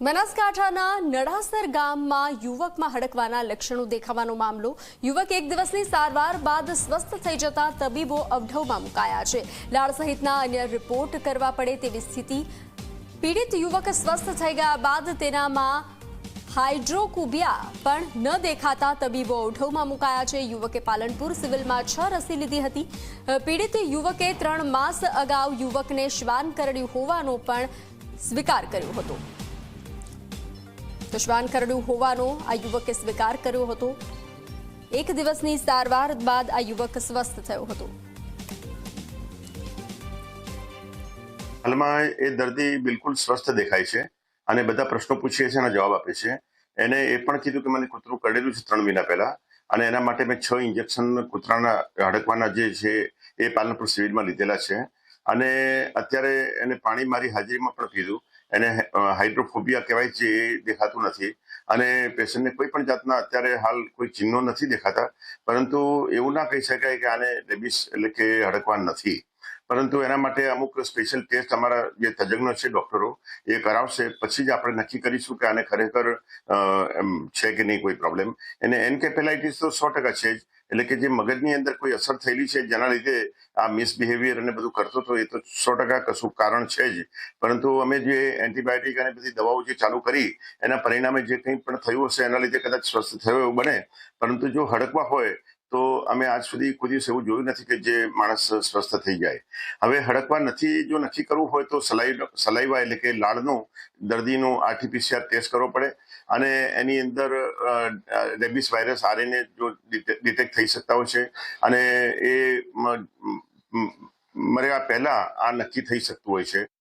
બનાસકાંઠાના નડાસર ગામમાં યુવકમાં હડકવાના લક્ષણો દેખાવાનો મામલો. યુવક એક દિવસની સારવાર બાદ સ્વસ્થ થઈ જતા તબીબો અવઢવમાં મુકાયા છે. લાળ સહિતના અન્ય રિપોર્ટ કરવા પડે તેવી સ્થિતિ. પીડિત યુવક સ્વસ્થ થઈ ગયા બાદ તેનામાં હાઇડ્રોકુબિયા પણ ન દેખાતા તબીબો અવઢવમાં મુકાયા છે. યુવકે પાલનપુર સિવિલમાં છ રસી લીધી હતી. પીડિત યુવકે ત્રણ માસ અગાઉ યુવકને શ્વાન કરડ્યું હોવાનો પણ સ્વીકાર કર્યો હતો. શ્વાન કરડ્યું હોવાનો આ યુવકે સ્વીકાર કર્યો હતો. એક દિવસની સારવાર બાદ આ યુવક સ્વસ્થ થયો હતો. હાલમાં એ દર્દી બિલકુલ સ્વસ્થ દેખાય છે અને બધા પ્રશ્નો પૂછીએ છીએ અને જવાબ આપે છે. એને એ પણ કીધું કે મને કૂતરું કરેલું છે ત્રણ મહિના પહેલા અને એના માટે મેં છ ઇન્જેક્શન કૂતરાના હડકવાના જે છે એ પાલનપુર સિવિલમાં લીધેલા છે. અને અત્યારે એને પાણી મારી હાજરીમાં પણ પીધું. એને હાઇડ્રોફોબિયા કહેવાય છે, એ દેખાતું નથી. અને પેશન્ટને કોઈ પણ જાતના અત્યારે હાલ કોઈ ચિહ્નો નથી દેખાતા, પરંતુ એવું ના કહી શકાય કે આને રેબિસ એટલે કે હડકવાન નથી. પરંતુ એના માટે અમુક સ્પેશિયલ ટેસ્ટ અમારા જે તજજ્ઞો છે, ડોક્ટરો, એ કરાવશે. પછી જ આપણે નક્કી કરીશું કે આને ખરેખર છે કે નહીં કોઈ પ્રોબ્લેમ. એને એન્કેફેલાઇટીસ તો સો ટકા છે જ. એટલે કે જે મગજની અંદર કોઈ અસર થયેલી છે, જેના લીધે આ મિસબિહેવિયર અને બધું કરતો હતો, એ તો સો ટકા કશું કારણ છે જ. પરંતુ અમે જે એન્ટીબાયોટિક અને બધી દવાઓ જે ચાલુ કરી, એના પરિણામે જે કંઈ પણ થયું હશે, એના લીધે કદાચ સ્વસ્થ થયો એવું બને. પરંતુ જો હડકવા હોય, તો અમે આજ સુધી કોઈ દિવસ એવું જોયું નથી કે જે માણસ સ્વસ્થ થઈ જાય. હવે હડકવા નથી, જો નક્કી કરવું હોય, તો સલાઈ, સલાઈવા એટલે કે લાળનું, દર્દીનું આરટીપીસીઆર ટેસ્ટ કરવો પડે. અને એની અંદર રેબિસ વાયરસ આરએનએ જો ડિટેક્ટ થઈ શકતા હોય છે. અને એ પહેલા આ નક્કી થઈ શકતું હોય છે.